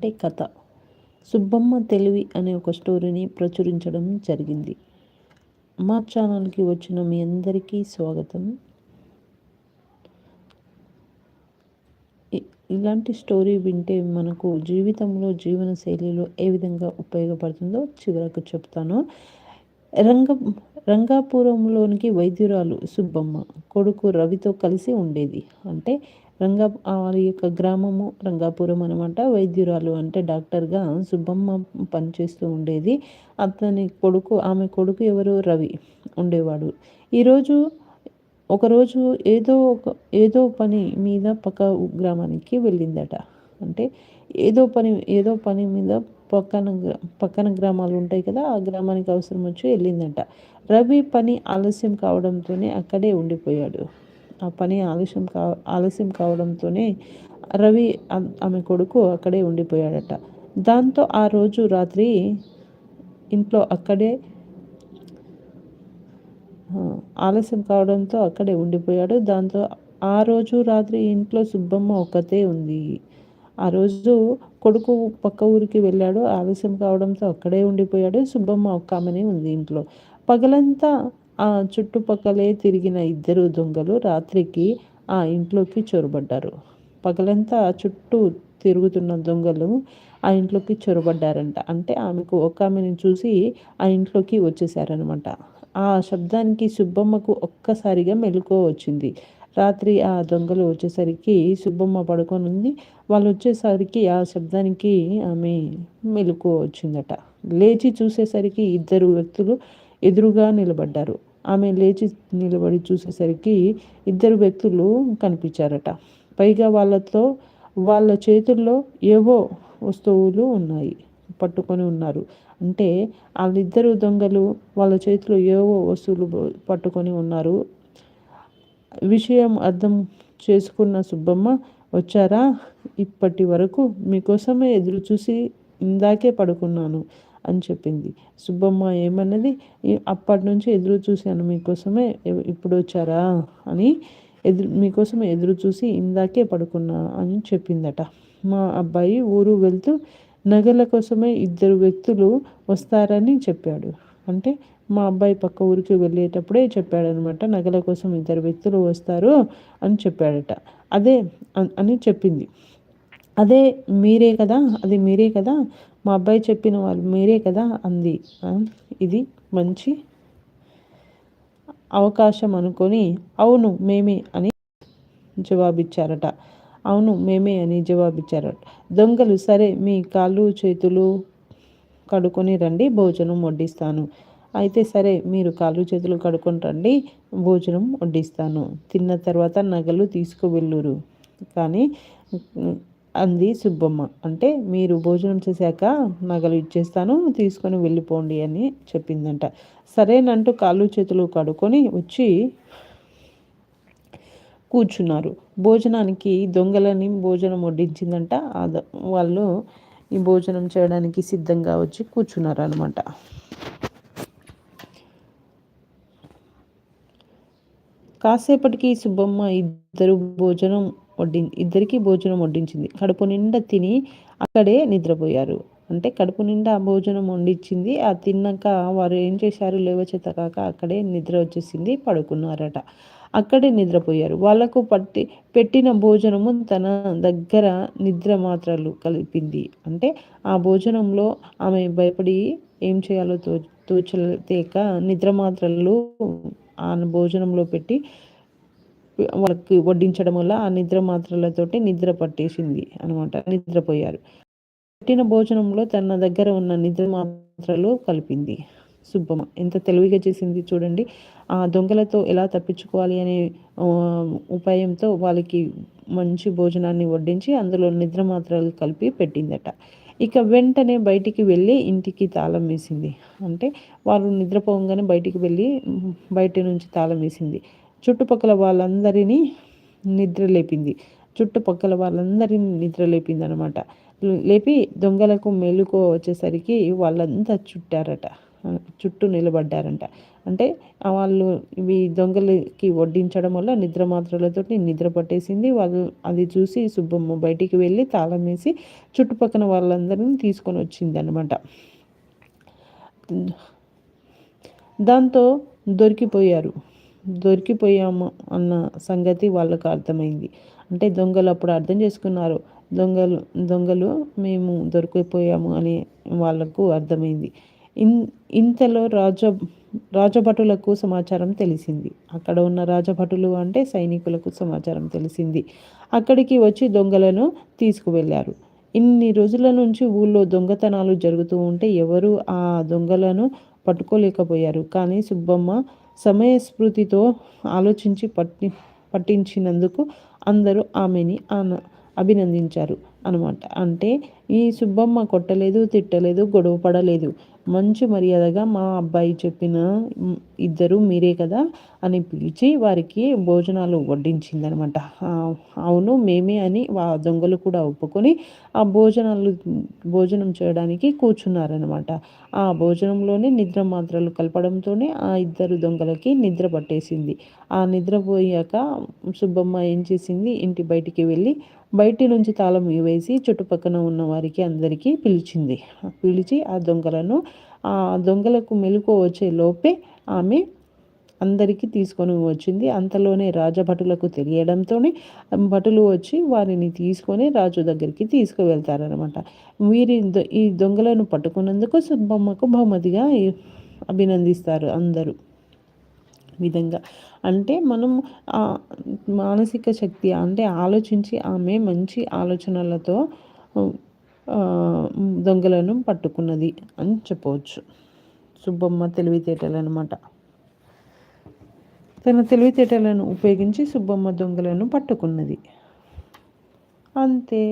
అంటే కథ. సుబ్బమ్మ తెలివి అనే ఒక స్టోరీని ప్రచురించడం జరిగింది. మా ఛానల్కి వచ్చిన మీ అందరికీ స్వాగతం. ఇలాంటి స్టోరీ వింటే మనకు జీవితంలో జీవన శైలిలో ఏ విధంగా ఉపయోగపడుతుందో చివరకు చెప్తాను. రంగ రంగాపురంలోనికి వైద్యురాలు సుబ్బమ్మ కొడుకు రవితో కలిసి ఉండేది. అంటే రంగా వారి యొక్క గ్రామము రంగాపురం అనమాట వైద్యురాలు అంటే డాక్టర్గా సుబ్బమ్మ పనిచేస్తూ ఉండేది. అతని కొడుకు ఆమె కొడుకు ఎవరు? రవి ఉండేవాడు. ఈరోజు ఒకరోజు ఏదో ఒక ఏదో పని మీద పక్క గ్రామానికి వెళ్ళిందట. అంటే ఏదో పని ఏదో పని మీద పక్కన పక్కన గ్రామాలు ఉంటాయి కదా ఆ గ్రామానికి అవసరం వచ్చి వెళ్ళిందట. రవి పని ఆలస్యం కావడంతోనే అక్కడే ఉండిపోయాడు. ఆ పని ఆలస్యం కా ఆలస్యం కావడంతోనే రవి ఆమె కొడుకు అక్కడే ఉండిపోయాడట. దాంతో ఆ రోజు రాత్రి ఇంట్లో అక్కడే ఆలస్యం కావడంతో అక్కడే ఉండిపోయాడు. దాంతో ఆ రోజు రాత్రి ఇంట్లో సుబ్బమ్మ ఒక్కతే ఉంది. ఆ రోజు కొడుకు పక్క ఊరికి వెళ్ళాడు. ఆలస్యం కావడంతో అక్కడే ఉండిపోయాడు. సుబ్బమ్మ ఒక్క ఆమెనే ఉంది ఇంట్లో. పగలంతా ఆ చుట్టుపక్కలే తిరిగిన ఇద్దరు దొంగలు రాత్రికి ఆ ఇంట్లోకి చొరబడ్డారు. పగలంతా చుట్టూ తిరుగుతున్న దొంగలు ఆ ఇంట్లోకి చొరబడ్డారంట. అంటే ఆమెకు ఒక ఆమెను చూసి ఆ ఇంట్లోకి వచ్చేసారనమాట ఆ శబ్దానికి సుబ్బమ్మకు ఒక్కసారిగా మెలుకో వచ్చింది. రాత్రి ఆ దొంగలు వచ్చేసరికి సుబ్బమ్మ పడుకొని ఉంది వాళ్ళు వచ్చేసరికి ఆ శబ్దానికి ఆమె మెలుకో వచ్చిందట. లేచి చూసేసరికి ఇద్దరు వ్యక్తులు ఎదురుగా నిలబడ్డారు. ఆమె లేచి నిలబడి చూసేసరికి ఇద్దరు వ్యక్తులు కనిపించారట. పైగా వాళ్ళతో వాళ్ళ చేతుల్లో ఏవో వస్తువులు ఉన్నాయి పట్టుకొని ఉన్నారు. అంటే వాళ్ళిద్దరు దొంగలు వాళ్ళ చేతిలో ఏవో వస్తువులు పట్టుకొని ఉన్నారు. విషయం అర్థం చేసుకున్న సుబ్బమ్మ వచ్చారా? ఇప్పటి వరకు మీకోసమే ఎదురు చూసి ఇందాకే పడుకున్నాను. అని చెప్పింది. సుబ్బమ్మ ఏమన్నది? అప్పటి నుంచి ఎదురు చూశాను మీకోసమే ఇప్పుడు వచ్చారా? అని ఎదురు మీకోసం ఎదురు చూసి ఇందాకే పడుకున్నా అని చెప్పిందట. మా అబ్బాయి ఊరు వెళ్తూ నగల కోసమే ఇద్దరు వ్యక్తులు వస్తారని చెప్పాడు. అంటే మా అబ్బాయి పక్క ఊరికి వెళ్ళేటప్పుడే చెప్పాడనమాట నగల కోసం ఇద్దరు వ్యక్తులు వస్తారు అని చెప్పాడట. అదే అని చెప్పింది. అదే మీరే కదా అది మీరే కదా మా అబ్బాయి చెప్పిన వాళ్ళు మీరే కదా అంది. ఇది మంచి అవకాశం అనుకొని అవును మేమే అని జవాబిచ్చారట. అవును మేమే అని జవాబిచ్చారట. దొంగలు సరే మీ కాళ్ళు చేతులు కడుక్కొని రండి భోజనం వడ్డిస్తాను. అయితే సరే మీరు కాళ్ళు చేతులు కడుక్కొని రండి భోజనం వడ్డిస్తాను. తిన్న తర్వాత నగలు తీసుకువెళ్ళురు. కానీ అంది సుబ్బమ్మ. అంటే మీరు భోజనం చేశాక నగలు ఇచ్చేస్తాను తీసుకొని వెళ్ళిపోండి అని చెప్పిందంట. సరేనంటూ కాళ్ళు చేతులు కడుక్కొని వచ్చి కూర్చున్నారు. భోజనానికి దొంగలని భోజనం వడ్డించిందంట. వాళ్ళు ఈ భోజనం చేయడానికి సిద్ధంగా వచ్చి కూర్చున్నారు అనమాట కాసేపటికి సుబ్బమ్మ ఇద్దరు భోజనం వడ్డి ఇద్దరికి భోజనం వడ్డించింది. కడుపు నిండా తిని అక్కడే నిద్రపోయారు. అంటే కడుపు నిండా భోజనం వండించింది. ఆ తిన్నాక వారు ఏం చేశారు? లేవచేత కాక అక్కడే నిద్ర వచ్చేసింది పడుకున్నారట. అక్కడే నిద్రపోయారు. వాళ్ళకు పట్టి పెట్టిన భోజనము తన దగ్గర నిద్ర మాత్రలు కలిపింది. అంటే ఆ భోజనంలో ఆమె భయపడి ఏం చేయాలో తో తోచలేక నిద్ర మాత్రలు ఆ భోజనంలో పెట్టి వాళ్ళకి వడ్డించడం వల్ల ఆ నిద్ర మాత్రలతోటి నిద్ర పట్టేసింది అనమాట నిద్రపోయారు. పెట్టిన భోజనంలో తన దగ్గర ఉన్న నిద్ర మాత్రలు కలిపింది. సుబ్బమ్మ ఎంత తెలివిగా చేసింది చూడండి. ఆ దొంగలతో ఎలా తప్పించుకోవాలి అనే ఉపాయంతో వాళ్ళకి మంచి భోజనాన్ని వడ్డించి అందులో నిద్ర మాత్రలు కలిపి పెట్టిందట. ఇక వెంటనే బయటికి వెళ్ళి ఇంటికి తాళం వేసింది. అంటే వాళ్ళు నిద్రపోగానే బయటికి వెళ్ళి బయట నుంచి తాళం వేసింది. చుట్టుపక్కల వాళ్ళందరినీ నిద్ర లేపింది. చుట్టుపక్కల వాళ్ళందరినీ నిద్రలేపింది అనమాట లేపి దొంగలకు మెలుకో వచ్చేసరికి వాళ్ళంతా చుట్టారట. చుట్టూ నిలబడ్డారంట. అంటే వాళ్ళు ఇవి దొంగలకి వడ్డించడం వల్ల నిద్ర మాత్రలతో నిద్ర పట్టేసింది. వాళ్ళు అది చూసి సుబ్బమ్మ బయటికి వెళ్ళి తాళం వేసి చుట్టుపక్కల వాళ్ళందరినీ తీసుకొని వచ్చింది అనమాట దాంతో దొరికిపోయారు. దొరికిపోయాము అన్న సంగతి వాళ్ళకు అర్థమైంది. అంటే దొంగలు అప్పుడు అర్థం చేసుకున్నారు. దొంగలు దొంగలు మేము దొరికిపోయాము అని వాళ్ళకు అర్థమైంది. ఇన్ ఇంతలో రాజ రాజభటులకు సమాచారం తెలిసింది. అక్కడ ఉన్న రాజభటులు అంటే సైనికులకు సమాచారం తెలిసింది. అక్కడికి వచ్చి దొంగలను తీసుకువెళ్ళారు. ఇన్ని రోజుల నుంచి ఊళ్ళో దొంగతనాలు జరుగుతూ ఉంటే ఎవరు ఆ దొంగలను పట్టుకోలేకపోయారు. కానీ సుబ్బమ్మ సమయస్ఫూర్తితో ఆలోచించి పట్టి పట్టించినందుకు అందరూ ఆమెని అభినందించారు అనమాట అంటే ఈ సుబ్బమ్మ కొట్టలేదు తిట్టలేదు గొడవ పడలేదు. మంచి మర్యాదగా మా అబ్బాయి చెప్పిన ఇద్దరు మీరే కదా అని పిలిచి వారికి భోజనాలు వడ్డించిందనమాట. అవును మేమే అని ఆ దొంగలు కూడా ఒప్పుకొని ఆ భోజనాలు భోజనం చేయడానికి కూర్చున్నారనమాట. ఆ భోజనంలోనే నిద్ర మాత్రలు కలపడంతోనే ఆ ఇద్దరు దొంగలకి నిద్ర పట్టేసింది. ఆ నిద్రపోయాక సుబ్బమ్మ ఏం చేసింది? ఇంటి బయటికి వెళ్ళి బయటి నుంచి తాళం వేసి చుట్టుపక్కన ఉన్న వారికి అందరికీ పిలిచింది. పిలిచి ఆ దొంగలను ఆ దొంగలకు మెలుకు వచ్చే లోపే ఆమె అందరికీ తీసుకొని వచ్చింది. అంతలోనే రాజభటులకు తెలియడంతోనే భటులు వచ్చి వారిని తీసుకొని రాజు దగ్గరికి తీసుకువెళ్తారనమాట వీరి ఈ దొంగలను పట్టుకున్నందుకు సుబ్బమ్మకు బహుమతిగా అభినందిస్తారు అందరూ. విధంగా. అంటే మనం మానసిక శక్తి అంటే ఆలోచించి ఆమె మంచి ఆలోచనలతో దొంగలను పట్టుకున్నది అని చెప్పవచ్చు. సుబ్బమ్మ తెలివితేటలు అనమాట తన తెలివితేటలను ఉపయోగించి సుబ్బమ్మ దొంగలను పట్టుకున్నది. అంతే.